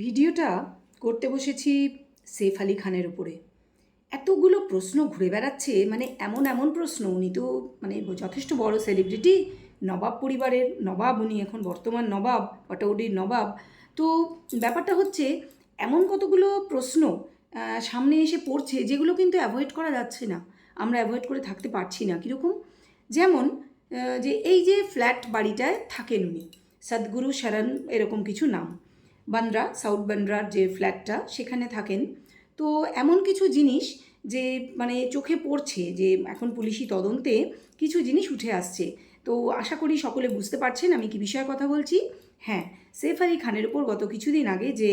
ভিডিওটা করতে বসেছি সেফ আলী খানের উপরে। এতগুলো প্রশ্ন ঘুরে বেড়াচ্ছে মানে এমন এমন প্রশ্ন। উনি তো মানে যথেষ্ট বড় সেলিব্রিটি নবাব পরিবারের নবাব, উনি এখন বর্তমান নবাব পটাউডির নবাব। তো ব্যাপারটা হচ্ছে, এমন কতগুলো প্রশ্ন সামনে এসে পড়ছে, যেগুলো কিন্তু অ্যাভয়েড করা যাচ্ছে না। আমরা অ্যাভয়েড করে থাকতে পারছি না কীরকম? যেমন যে এই যে ফ্ল্যাট বাড়িটায় থাকেন উনি, সদ্গুরু শরণ এরকম কিছু নাম। বান্দ্রা, সাউথ বান্দ্রার যে ফ্ল্যাটটা, সেখানে থাকেন। তো এমন কিছু জিনিস যে মানে চোখে পড়ছে যে, এখন পুলিশি তদন্তে কিছু জিনিস উঠে আসছে। তো আশা করি সকলে বুঝতে পারছেন আমি কি বিষয়ে কথা বলছি। হ্যাঁ সেফ আলী খানের উপর গত কিছুদিন আগে যে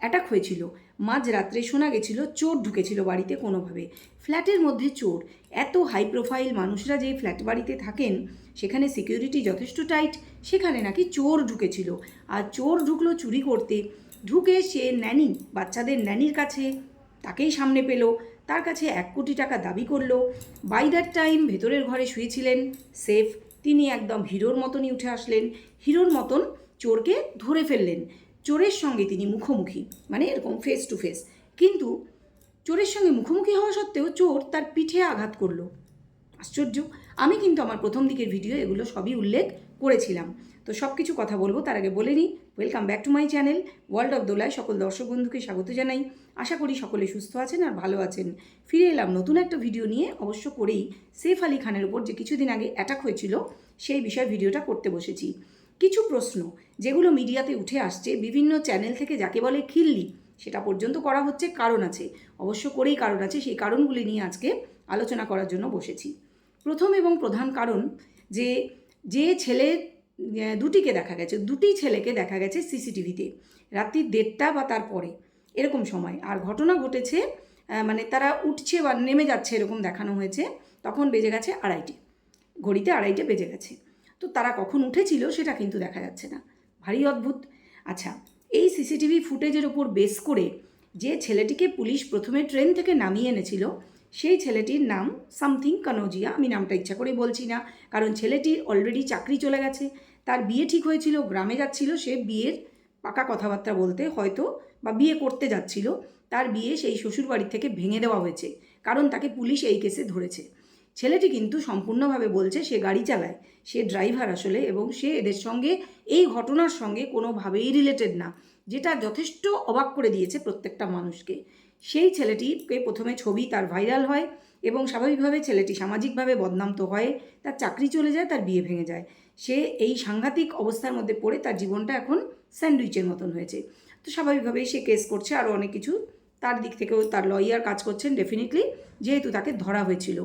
অ্যাটাক হয়েছিল মাঝরাত্রে শোনা গেছিল, চোর ঢুকেছিল বাড়িতে কোনোভাবে। ফ্ল্যাটের মধ্যে চোর। এত হাই প্রোফাইল মানুষরা যে ফ্ল্যাট বাড়িতে থাকেন, সেখানে সিকিউরিটি যথেষ্ট টাইট সেখানে নাকি চোর ঢুকেছিল। আর চোর ঢুকলো চুরি করতে। ঢুকে সে ন্যানি বাচ্চাদের ন্যানির কাছে, তাকেই সামনে পেল। তার কাছে এক কোটি টাকা দাবি করল। বাই দ্যাট টাইম ভেতরের ঘরে শুয়েছিলেন সেফ তিনি একদম হিরোর মতনই উঠে আসলেন। হিরোর মতন চোরকে ধরে ফেললেন। চোরের সঙ্গে তিনি মুখোমুখি মানে এরকম ফেস টু ফেস কিন্তু চোরের সঙ্গে মুখোমুখি হওয়া সত্ত্বেও চোর তার পিঠে আঘাত করল। আশ্চর্য, আমি কিন্তু আমার প্রথম দিকের ভিডিও এগুলো সবই উল্লেখ করেছিলাম। তো সব কিছু কথা বলব, তার আগে বলে নিই welcome back to my channel world of দোলায় সকল দর্শক বন্ধুকে স্বাগত জানাই। আশা করি সকলে সুস্থ আছেন আর ভালো আছেন। ফিরে এলাম নতুন একটা ভিডিও নিয়ে, অবশ্য করেই সেফ আলী খানের ওপর যে কিছুদিন আগে অ্যাটাক হয়েছিল, সেই বিষয়ে ভিডিওটা করতে বসেছি। কিছু প্রশ্ন যেগুলো মিডিয়াতে উঠে আসছে, বিভিন্ন চ্যানেল থেকে যাকে বলে খিল্লি, সেটা পর্যন্ত করা হচ্ছে কারণ আছে। অবশ্য করেই কারণ আছে, সেই কারণগুলি নিয়ে আজকে আলোচনা করার জন্য বসেছি। প্রথম এবং প্রধান কারণ যে যে ছেলে দুটিকে দেখা গেছে, দুটি ছেলেকে দেখা গেছে সিসিটিভিতে রাত্রি দেড়টা বা তারপরে এরকম সময়। আর ঘটনা ঘটেছে মানে তারা উঠছে বা নেমে যাচ্ছে এরকম দেখানো হয়েছে, তখন বেজে গেছে আড়াইটে। ঘড়িতে আড়াইটে বেজে গেছে। তো তারা কখন উঠেছিল সেটা কিন্তু দেখা যাচ্ছে না। ভারী অদ্ভুত। আচ্ছা এই সিসিটিভি ফুটেজের ওপর বেস করে যে ছেলেটিকে পুলিশ প্রথমে ট্রেন থেকে নামিয়ে এনেছিল, সেই ছেলেটির নাম সামথিং কানোজিয়া। আমি নামটা ইচ্ছা করে বলছি না, কারণ ছেলেটির অলরেডি চাকরি চলে গেছে। তার বিয়ে ঠিক হয়েছিল, গ্রামে যাচ্ছিল, সে বিয়ের পাকা কথাবার্তা বলতে হয়তো বা বিয়ে করতে যাচ্ছিল। তার বিয়ে সেই শ্বশুর বাড়ি থেকে ভেঙে দেওয়া হয়েছে, কারণ তাকে পুলিশ এই কেসে ধরেছে। ছেলেটি কিন্তু সম্পূর্ণভাবে বলছে সে গাড়ি চালায়, সে ড্রাইভার আসলে এবং সে এদের সঙ্গে এই ঘটনার সঙ্গে কোনোভাবেই রিলেটেড না, যেটা যথেষ্ট অবাক করে দিয়েছে প্রত্যেকটা মানুষকে। সেই ছেলেটিকে প্রথমে ছবি তার ভাইরাল হয় এবং স্বাভাবিকভাবে ছেলেটি সামাজিকভাবে বদনাম তো হয়, তার চাকরি চলে যায়, তার বিয়ে ভেঙে যায়। সে এই সাংঘাতিক অবস্থার মধ্যে পড়ে তার জীবনটা এখন স্যান্ডউইচের মতন হয়েছে। তো স্বাভাবিকভাবেই সে কেস করছে, আরও অনেক কিছু। তার দিক থেকেও তার লয়ার কাজ করছেন ডেফিনেটলি যেহেতু তাকে ধরা হয়েছিল।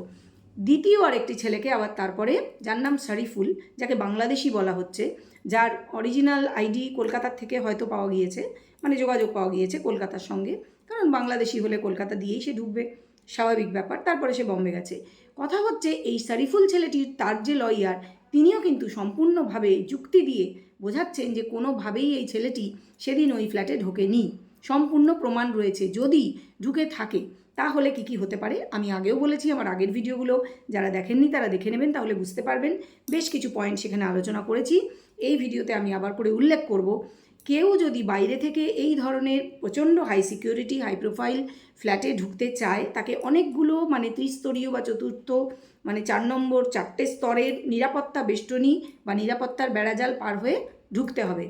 দ্বিতীয় আরেকটি ছেলেকে আবার তারপরে, যার নাম শরীফুল, যাকে বাংলাদেশি বলা হচ্ছে, যার অরিজিনাল আইডি কলকাতার থেকে হয়তো পাওয়া গিয়েছে মানে যোগাযোগ পাওয়া গিয়েছে কলকাতার সঙ্গে। কারণ বাংলাদেশি হলে কলকাতা দিয়েই সে ঢুকবে, স্বাভাবিক ব্যাপার। তারপরে সে বম্বে গেছে। কথা হচ্ছে, এই শরীফুল ছেলেটির তার যে লয়ার তিনিও কিন্তু সম্পূর্ণভাবে যুক্তি দিয়ে বোঝাচ্ছেন যে কোনোভাবেই এই ছেলেটি সেদিন ওই ফ্ল্যাটে ঢোকেনি। সম্পূর্ণ প্রমাণ রয়েছে। যদি ঢুকে থাকে তাহলে কি কি হতে পারে? আমি আগেও বলেছি আমার আগের ভিডিওগুলো যারা দেখেননি তারা দেখে নেবেন, তাহলে বুঝতে পারবেন। বেশ কিছু পয়েন্ট সেখানে আলোচনা করেছি। এই ভিডিওতে আমি আবার করে উল্লেখ করব, কেউ যদি বাইরে থেকে এই ধরনের প্রচণ্ড হাই সিকিউরিটি হাই প্রোফাইল ফ্ল্যাটে ঢুকতে চায়, তাকে অনেকগুলো মানে ত্রিস্তরীয় বা চতুর্থ মানে চার নম্বর, চারটে স্তরের নিরাপত্তা বেষ্টনী বা নিরাপত্তার বেড়াজাল পার হয়ে ঢুকতে হবে।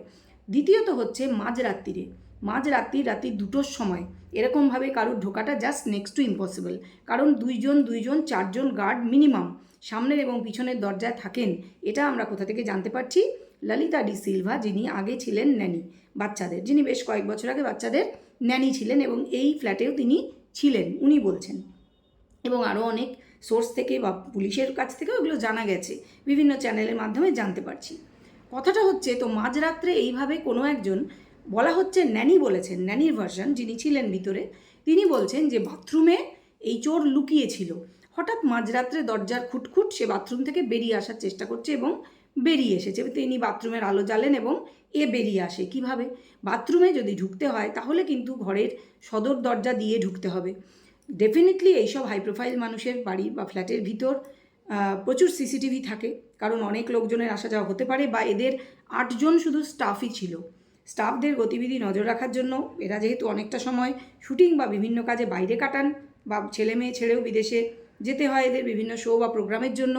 দ্বিতীয়ত হচ্ছে মাঝরাত্রিরে। মাঝরাত্রি রাত্রি দুটোর সময়। এরকমভাবে কারোর ঢোকাটা জাস্ট নেক্সট টু ইম্পসিবল কারণ দুইজন দুইজন, চারজন গার্ড মিনিমাম সামনের এবং পিছনের দরজায় থাকেন। এটা আমরা কোথা থেকে জানতে পারছি? ললিতা ডি সিলভা, যিনি আগে ছিলেন ন্যানি বাচ্চাদের। যিনি বেশ কয়েক বছর আগে বাচ্চাদের ন্যানি ছিলেন এবং এই ফ্ল্যাটেও তিনি ছিলেন, উনি বলছেন। এবং আরও অনেক সোর্স থেকে বা পুলিশের কাছ থেকেও এগুলো জানা গেছে। বিভিন্ন চ্যানেলের মাধ্যমে জানতে পারছি। কথাটা হচ্ছে, তো মাঝরাত্রে এইভাবে কোনো একজন বলা হচ্ছে ন্যানি বলেছেন, ন্যানির ভার্সন যিনি ছিলেন ভিতরে, তিনি বলছেন যে বাথরুমে এই চোর লুকিয়েছিল। হঠাৎ মাঝরাত্রে দরজার খুটখুট সে বাথরুম থেকে বেরিয়ে আসার চেষ্টা করছে এবং বেরিয়ে এসেছে। তিনি বাথরুমের আলো জ্বালেন এবং এ বেরিয়ে আসে। কীভাবে? বাথরুমে যদি ঢুকতে হয়, তাহলে কিন্তু ঘরের সদর দরজা দিয়ে ঢুকতে হবে। ডেফিনেটলি এইসব হাই প্রোফাইল মানুষের বাড়ি বা ফ্ল্যাটের ভিতর প্রচুর সিসিটিভি থাকে। কারণ অনেক লোকজনের আসা যাওয়া হতে পারে বা এদের আটজন শুধু স্টাফই ছিল। স্টাফদের গতিবিধি নজর রাখার জন্য এরা যেহেতু অনেকটা সময় শুটিং বা বিভিন্ন কাজে বাইরে কাটান বা ছেলে মেয়ে ছেড়েও বিদেশে যেতে হয় এদের বিভিন্ন শো বা প্রোগ্রামের জন্য,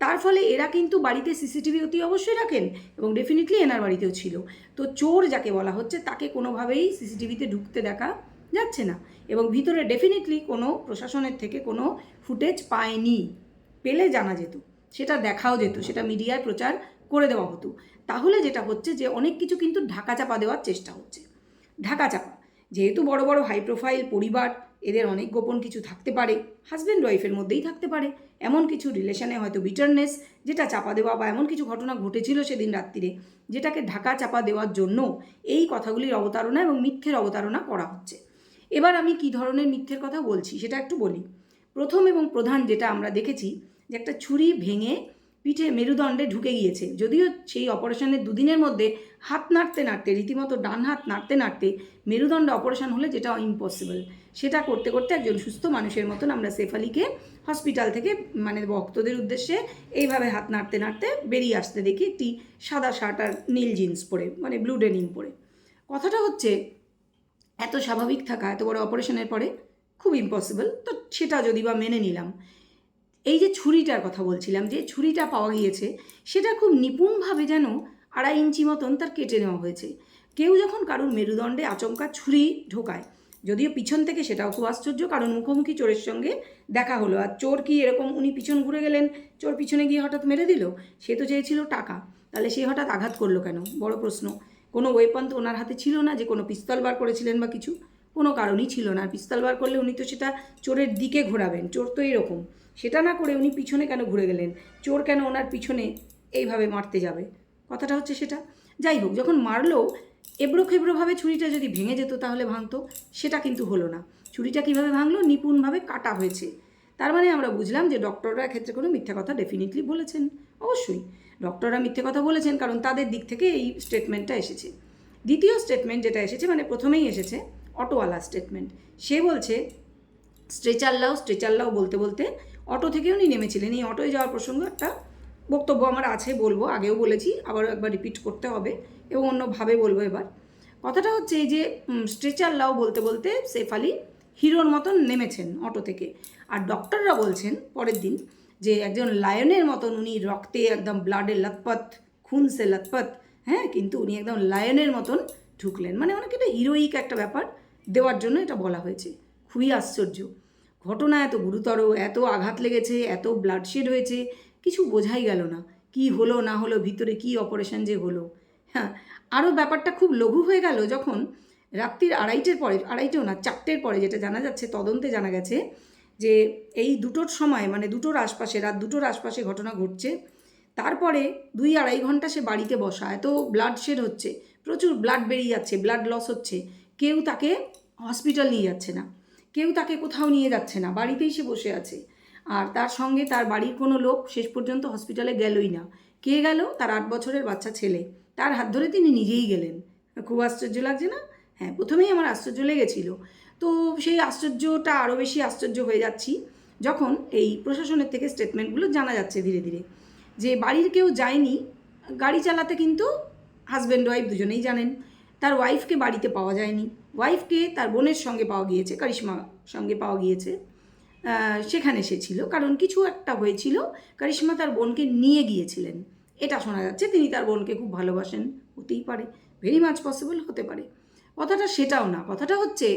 তার ফলে এরা কিন্তু বাড়িতে সিসিটিভি অতি অবশ্যই রাখেন এবং ডেফিনেটলি এনার বাড়িতেও ছিল। তো চোর যাকে বলা হচ্ছে, তাকে কোনোভাবেই সিসিটিভিতে ঢুকতে দেখা যাচ্ছে না এবং ভিতরে ডেফিনেটলি কোনো প্রশাসনের থেকে কোনো ফুটেজ পায়নি। পেলে জানা যেত, সেটা দেখাও যেত, সেটা মিডিয়ায় প্রচার করে দেওয়া হতো। তাহলে যেটা হচ্ছে যে অনেক কিছু কিন্তু ঢাকা চাপা দেওয়ার চেষ্টা হচ্ছে। ঢাকা চাপা। যেহেতু বড় বড় হাই প্রোফাইল পরিবার, এদের অনেক গোপন কিছু থাকতে পারে হাজব্যান্ড ওয়াইফের মধ্যেই থাকতে পারে। এমন কিছু রিলেশনে হয়তো বিটারনেস যেটা চাপা দেওয়া বা এমন কিছু ঘটনা ঘটেছিল সেদিন রাত্রিরে, যেটাকে ঢাকা চাপা দেওয়ার জন্য এই কথাগুলির অবতারণা এবং মিথ্যের অবতারণা করা হচ্ছে। এবার আমি কি ধরনের মিথ্যের কথা বলছি সেটা একটু বলি। প্রথম এবং প্রধান যেটা আমরা দেখেছি, যে একটা ছুরি ভেঙে পিঠে মেরুদণ্ডে ঢুকে গিয়েছে। যদিও সেই অপারেশনের দুদিনের মধ্যে হাত নাড়তে নাড়তে, রীতিমতো ডান হাত নাড়তে নাড়তে মেরুদণ্ড অপারেশন হলে যেটা ইম্পসিবল সেটা করতে করতে একজন সুস্থ মানুষের মতন আমরা সেফ আলীকে হসপিটাল থেকে মানে ভক্তদের উদ্দেশ্যে এইভাবে হাত নাড়তে নাড়তে বেরিয়ে আসতে দেখি একটি সাদা শার্ট আর নীল জিন্স পরে মানে ব্লু ডেনিম পরে। কথাটা হচ্ছে, এত স্বাভাবিক থাকা, এত বড় অপারেশনের পরে খুব ইম্পসিবল তো সেটা যদি বা মেনে নিলাম। এই যে ছুরিটার কথা বলছিলাম, যে ছুরিটা পাওয়া গিয়েছে, সেটা খুব নিপুণভাবে যেন আড়াই ইঞ্চি মতন তার কেটে নেওয়া হয়েছে। কেউ যখন কারুর মেরুদণ্ডে আচমকা ছুরি ঢোকায়, যদিও পিছন থেকে সেটাও খুব আশ্চর্য, কারণ মুখোমুখি চোরের সঙ্গে দেখা হলো। আর চোর কি এরকম উনি পিছন ঘুরে গেলেন, চোর পিছনে গিয়ে হঠাৎ মেরে দিল? সে তো চেয়েছিল টাকা। তাহলে সে হঠাৎ আঘাত করল কেন? বড় প্রশ্ন। কোনো ওয়েপন তো ওনার হাতে ছিল না যে কোনো পিস্তল বার করেছিলেন বা কিছু। কোনো কারণই ছিল না। পিস্তল বার করলে উনি তো সেটা চোরের দিকে ঘোরাবেন। চোর তো এরকম। সেটা না করে উনি পিছনে কেন ঘুরে গেলেন? চোর কেন ওনার পিছনে এইভাবে মারতে যাবে? কথাটা হচ্ছে সেটা। যাই হোক, যখন মারলো এবড়ো খেবড়োভাবে ছুরিটা যদি ভেঙে যেত তাহলে ভাঙতো, সেটা কিন্তু হলো না। ছুরিটা কীভাবে ভাঙলো? নিপুণভাবে কাটা হয়েছে। তার মানে আমরা বুঝলাম যে ডক্টররা ক্ষেত্রে কোনো মিথ্যা কথা ডেফিনেটলি বলেছেন। অবশ্যই, ডক্টররা মিথ্যে কথা বলেছেন কারণ তাদের দিক থেকে এই স্টেটমেন্টটা এসেছে। দ্বিতীয় স্টেটমেন্ট যেটা এসেছে মানে প্রথমেই এসেছে, অটোওয়ালা স্টেটমেন্ট সে বলছে স্ট্রেচার লাও স্ট্রেচার লাও বলতে বলতে অটো থেকে উনি নেমেছিলেন। এই অটোয় যাওয়ার প্রসঙ্গ একটা বক্তব্য আমার আছে বলব, আগেও বলেছি, আবারও একবার রিপিট করতে হবে এবং অন্যভাবে বলব এবার। কথাটা হচ্ছে এই যে স্ট্রেচার লাও বলতে বলতে সেফ আলী হিরোর মতন নেমেছেন অটো থেকে। আর ডক্টররা বলছেন পরের দিন যে একজন লায়নের মতন উনি রক্তে একদম ব্লাডে লতপথ খুন সে লতপথ হ্যাঁ কিন্তু উনি একদম লায়নের মতন ঢুকলেন। মানে অনেক এটা হিরোইক একটা ব্যাপার দেওয়ার জন্য এটা বলা হয়েছে। খুবই আশ্চর্য। ঘটনা এত গুরুতর, এত আঘাত লেগেছে, এত ব্লাডশেড হয়েছে, কিছু বোঝাই গেল না। কি হলো, না হলো, ভিতরে কি অপারেশন যে হলো? হ্যাঁ আরও ব্যাপারটা খুব লঘু হয়ে গেল যখন রাত্রির আড়াইটের পরে, আড়াইটেও না, চারটের পরে যেটা জানা যাচ্ছে, তদন্তে জানা গেছে যে এই দুটোর সময় মানে দুটোর আশপাশে, রাত দুটোর আশপাশে ঘটনা ঘটছে। তারপরে দুই আড়াই ঘণ্টা সে বাড়িতে বসা, এত ব্লাড শেড হচ্ছে, প্রচুর ব্লাড বেরিয়ে যাচ্ছে ব্লাড লস হচ্ছে, কেউ তাকে হসপিটাল নিয়ে যাচ্ছে না। কেউ তাকে কোথাও নিয়ে যাচ্ছে না, বাড়িতেই সে বসে আছে। আর তার সঙ্গে তার বাড়ির কোনো লোক শেষ পর্যন্ত হসপিটালে গেলই না। কে গেল? তার আট বছরের বাচ্চা ছেলে। তার হাত ধরে তিনি নিজেই গেলেন। খুব আশ্চর্য লাগছে না? হ্যাঁ প্রথমেই আমার আশ্চর্য লেগেছিল। তো সেই আশ্চর্যটা আরও বেশি আশ্চর্য হয়ে যাচ্ছি যখন এই প্রশাসনের থেকে স্টেটমেন্টগুলো জানা যাচ্ছে ধীরে ধীরে। যে বাড়ির কেউ যায়নি, গাড়ি চালাতে কিন্তু হাজব্যান্ড ওয়াইফ দুজনেই জানেন। তার ওয়াইফকে বাড়িতে পাওয়া যায়নি। ওয়াইফকে তার বোনের সঙ্গে পাওয়া গিয়েছে কারিশ্মা সঙ্গে পাওয়া গিয়েছে। সেখানে সে ছিল। কারণ কিছু একটা হয়েছিল, কারিশ্মা তার বোনকে নিয়ে গিয়েছিলেন। এটা শোনা যাচ্ছে, তিনি তার বোনকে খুব ভালোবাসেন। হতেই পারে ভেরি মাচ পসিবল হতে পারে। কথাটা সেটাও না, কথাটা হচ্ছে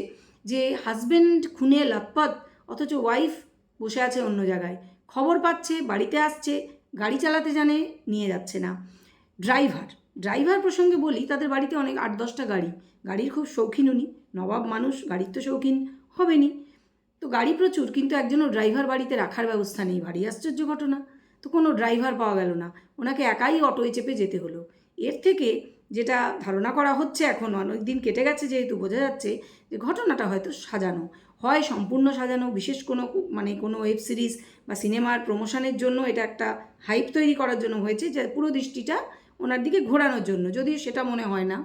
যে হাজব্যান্ড খুনে লাতপাত, অথচ ওয়াইফ বসে আছে অন্য জায়গায়। খবর পাচ্ছে, বাড়িতে আসছে, গাড়ি চালাতে জানে, নিয়ে যাচ্ছে না। ড্রাইভার ড্রাইভার প্রসঙ্গে বলি, তাদের বাড়িতে অনেক আট দশটা গাড়ি। গাড়ির খুব শৌখিন উনি, নবাব মানুষ, গাড়ির তো শৌখিন। হবেনি। তো গাড়ি প্রচুর, কিন্তু একজনও ড্রাইভার বাড়িতে রাখার ব্যবস্থা নেই। ভারী আশ্চর্য ঘটনা। তো কোনো ড্রাইভার পাওয়া গেল না। ওনাকে একাই অটোয় চেপে যেতে হলো। এর থেকে যেটা ধারণা করা হচ্ছে এখন, অনেক দিন কেটে গেছে যেহেতু বোঝা যাচ্ছে যে ঘটনাটা হয়তো সাজানো। হয় সম্পূর্ণ সাজানো, বিশেষ কোনো মানে কোনো ওয়েব সিরিজ বা সিনেমার প্রমোশনের জন্য এটা একটা হাইপ তৈরি করার জন্য হয়েছে যে পুরো দৃষ্টিটা ওনার দিকে ঘোরানোর জন্য। যদিও সেটা মনে হয় না।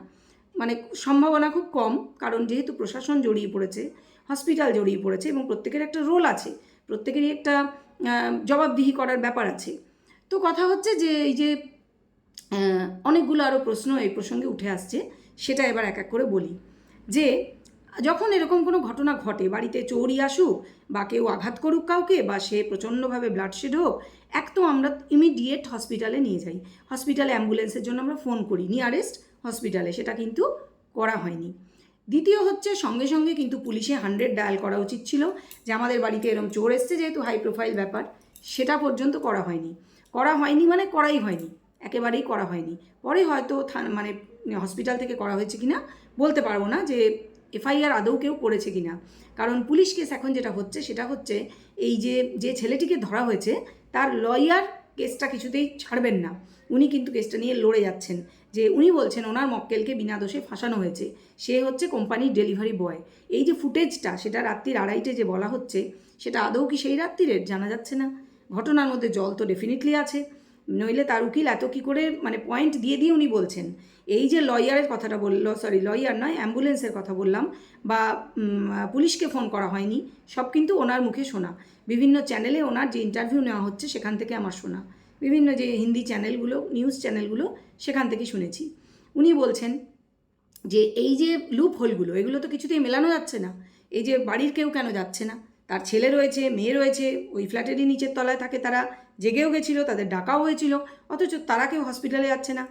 মানে সম্ভাবনা খুব কম, কারণ যেহেতু প্রশাসন জড়িয়ে পড়েছে হসপিটাল জড়িয়ে পড়েছে এবং প্রত্যেকের একটা রোল আছে, প্রত্যেকেরই একটা জবাবদিহি করার ব্যাপার আছে। তো কথা হচ্ছে যে এই যে অনেকগুলো আরও প্রশ্ন এই প্রসঙ্গে উঠে আসছে, সেটা এবার এক এক করে বলি। যে, যখন এরকম কোনো ঘটনা ঘটে, বাড়িতে চোরই আসুক বা কেউ আঘাত করুক কাউকে বা সে প্রচণ্ডভাবে ব্লাডশেড হোক, এক তো আমরা ইমিডিয়েট হসপিটালে নিয়ে যাই। হসপিটালে অ্যাম্বুলেন্সের জন্য আমরা ফোন করি নিয়ারেস্ট হসপিটালে সেটা কিন্তু করা হয়নি। দ্বিতীয় হচ্ছে সঙ্গে সঙ্গে কিন্তু পুলিশে হান্ড্রেড ডায়াল করা উচিত ছিল, যে আমাদের বাড়িতে এরম চোর এসছে যেহেতু হাই প্রোফাইল ব্যাপার, সেটা পর্যন্ত করা হয়নি। করা হয়নি মানে করাই হয়নি, একেবারেই করা হয়নি। পরে হয়তো মানে হসপিটাল থেকে করা হয়েছে কিনা বলতে পারব না, যে এফআইআর আদৌ কেউ করেছে কিনা। কারণ পুলিশ কেস এখন যেটা হচ্ছে, সেটা হচ্ছে এই যে যে ছেলেটিকে ধরা হয়েছে, তার লয়ার কেসটা কিছুতেই ছাড়বেন না। উনি কিন্তু কেসটা নিয়ে লড়ে যাচ্ছেন যে উনি বলছেন ওনার মক্কেলকে বিনা দোষে ফাঁসানো হয়েছে। সে হচ্ছে কোম্পানির ডেলিভারি বয়। এই যে ফুটেজটা, সেটা রাত্রির আড়াইটে যে বলা হচ্ছে, সেটা আদৌ কি সেই রাত্রিরের? জানা যাচ্ছে না। ঘটনার মধ্যে জল তো ডেফিনেটলি আছে। নইলে তার উকিল এত কী করে মানে পয়েন্ট দিয়ে দিয়ে উনি বলছেন। এই যে লয়ারের কথাটা বলল সরি লয়ার নয়, অ্যাম্বুলেন্সের কথা বললাম বা পুলিশকে ফোন করা হয়নি, সব কিন্তু ওনার মুখে শোনা। বিভিন্ন চ্যানেলে ওনার যে ইন্টারভিউ নেওয়া হচ্ছে সেখান থেকে আমার শোনা। বিভিন্ন যে হিন্দি চ্যানেলগুলো নিউজ চ্যানেলগুলো সেখান থেকে শুনেছি। উনি বলছেন যে এই যে লুপ হোলগুলো এগুলো তো কিছুতেই মেলানো যাচ্ছে না। এই যে বাড়ির কেউ কেন যাচ্ছে না? তার ছেলে রয়েছে, মেয়ে রয়েছে, ওই ফ্ল্যাটেরই নিচের তলায় থাকে তারা। জেগেও গেছিল, তাদের ডাকাও হয়েছিল, অথচ তারা কেউ হসপিটালে যাচ্ছে না।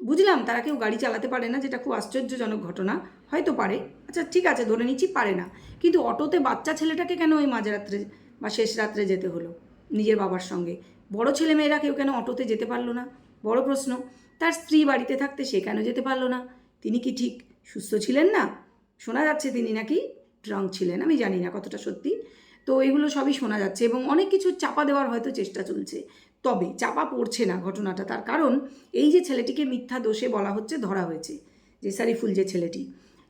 বুঝলাম তারা কেউ গাড়ি চালাতে পারে না, যেটা খুব আশ্চর্যজনক ঘটনা, হয়তো পারে। আচ্ছা ঠিক আছে, ধরে নিচ্ছি পারে না। কিন্তু অটোতে বাচ্চা ছেলেটাকে কেন ওই মাঝরাত্রে বা শেষ রাত্রে যেতে হলো নিজের বাবার সঙ্গে? বড় ছেলে মেয়েরা কেউ কেন অটোতে যেতে পারল না? বড় প্রশ্ন। তার স্ত্রী বাড়িতে থাকতে সে কেন যেতে পারল না? তিনি কি ঠিক সুস্থ ছিলেন না? শোনা যাচ্ছে তিনি নাকি ড্রাঙ্ক ছিলেন, আমি জানি না কতটা সত্যি। তো এগুলো সবই শোনা যাচ্ছে এবং অনেক কিছু চাপা দেওয়ার হয়তো চেষ্টা চলছে। তবে চাপা পড়ছে না ঘটনাটা, তার কারণ এই যে ছেলেটিকে মিথ্যা দোষে বলা হচ্ছে, ধরা হয়েছে, যে সারিফুল যে ছেলেটি।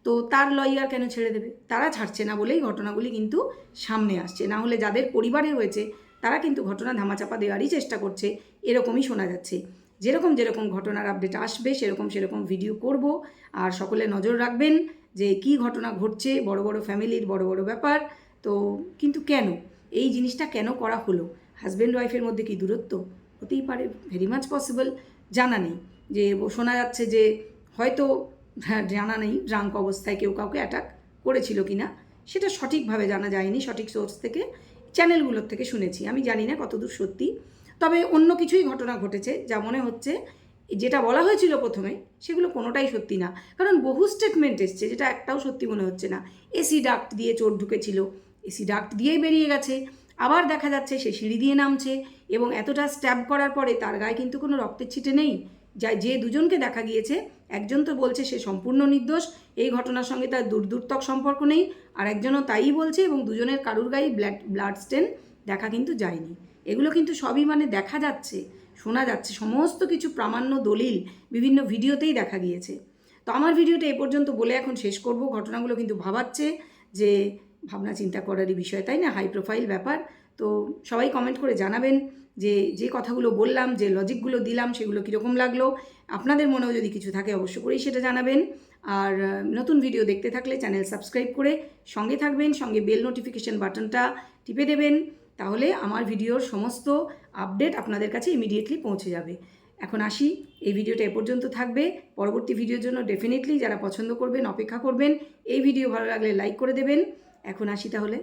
তো তার লয়ার কেন ছেড়ে দেবে? তারা ছাড়ছে না বলেই ঘটনাগুলি কিন্তু সামনে আসছে। না হলে যাদের পরিবারে হয়েছে তারা কিন্তু ঘটনা ধামাচাপা দেওয়ারই চেষ্টা করছে, এরকমই শোনা যাচ্ছে। যেরকম যেরকম ঘটনার আপডেট আসবে, সেরকম সেরকম ভিডিও করব। আর সকলে নজর রাখবেন যে কি ঘটনা ঘটছে, বড় বড় ফ্যামিলির বড় বড় ব্যাপার। তো কিন্তু কেন? এই জিনিসটা কেন করা হলো? হাজব্যান্ড ওয়াইফের মধ্যে কি দূরত্ব? হতেই পারে ভেরি মাচ পসিবল জানা নেই। যে শোনা যাচ্ছে যে হয়তো হ্যাঁ জানা নেই ড্রাঙ্ক অবস্থায় কেউ কাউকে অ্যাটাক করেছিল কি না সেটা সঠিকভাবে জানা যায়নি, সঠিক সোর্স থেকে চ্যানেলগুলোর থেকে শুনেছি। আমি জানি না কতদূর সত্যি। তবে অন্য কিছুই ঘটনা ঘটেছে, যা মনে হচ্ছে, যেটা বলা হয়েছিল প্রথমে, সেগুলো কোনোটাই সত্যি না। কারণ বহু স্টেটমেন্ট এসছে, যেটা একটাও সত্যি মনে হচ্ছে না। এসি ডাক্ট দিয়ে চোর ঢুকেছিল এসি ডাক্ট দিয়েই বেরিয়ে গেছে। আবার দেখা যাচ্ছে সে সিঁড়ি দিয়ে নামছে এবং এতটা স্ট্যাব করার পরে তার গায়ে কিন্তু কোনো রক্তের ছিটে নেই। যা যে দুজনকে দেখা গিয়েছে, একজন তো বলছে সে সম্পূর্ণ নির্দোষ, এই ঘটনার সঙ্গে তার দূর দূরতক সম্পর্ক নেই। আর একজনও তাই বলছে এবং দুজনের কারুর গায়ে ব্লাড ব্লাড স্টেন দেখা কিন্তু যায়নি। এগুলো কিন্তু সবই মানে দেখা যাচ্ছে, শোনা যাচ্ছে। সমস্ত কিছু প্রামাণ্য দলিল বিভিন্ন ভিডিওতেই দেখা গিয়েছে। তো আমার ভিডিওটা এ পর্যন্ত বলে এখন শেষ করব। ঘটনাগুলো কিন্তু ভাবাচ্ছে যে ভাবনা চিন্তা করারই বিষয়, তাই না? হাই প্রোফাইল ব্যাপার। তো সবাই কমেন্ট করে জানাবেন যে যে কথাগুলো বললাম, যে লজিকগুলো দিলাম, সেগুলো কীরকম লাগল। আপনাদের মনেও যদি কিছু থাকে, অবশ্য করেই সেটা জানাবেন। আর নতুন ভিডিও দেখতে থাকলে চ্যানেল সাবস্ক্রাইব করে সঙ্গে থাকবেন, সঙ্গে বেল নোটিফিকেশন বাটনটা টিপে দেবেন। তাহলে আমার ভিডিওর সমস্ত আপডেট আপনাদের কাছে ইমিডিয়েটলি পৌঁছে যাবে। এখন আসি, এই ভিডিওটা এ পর্যন্ত থাকবে। পরবর্তী ভিডিওর জন্য ডেফিনেটলি যারা পছন্দ করবেন, অপেক্ষা করবেন, এই ভিডিও ভালো লাগলে লাইক করে দেবেন। এখন আসি তাহলে।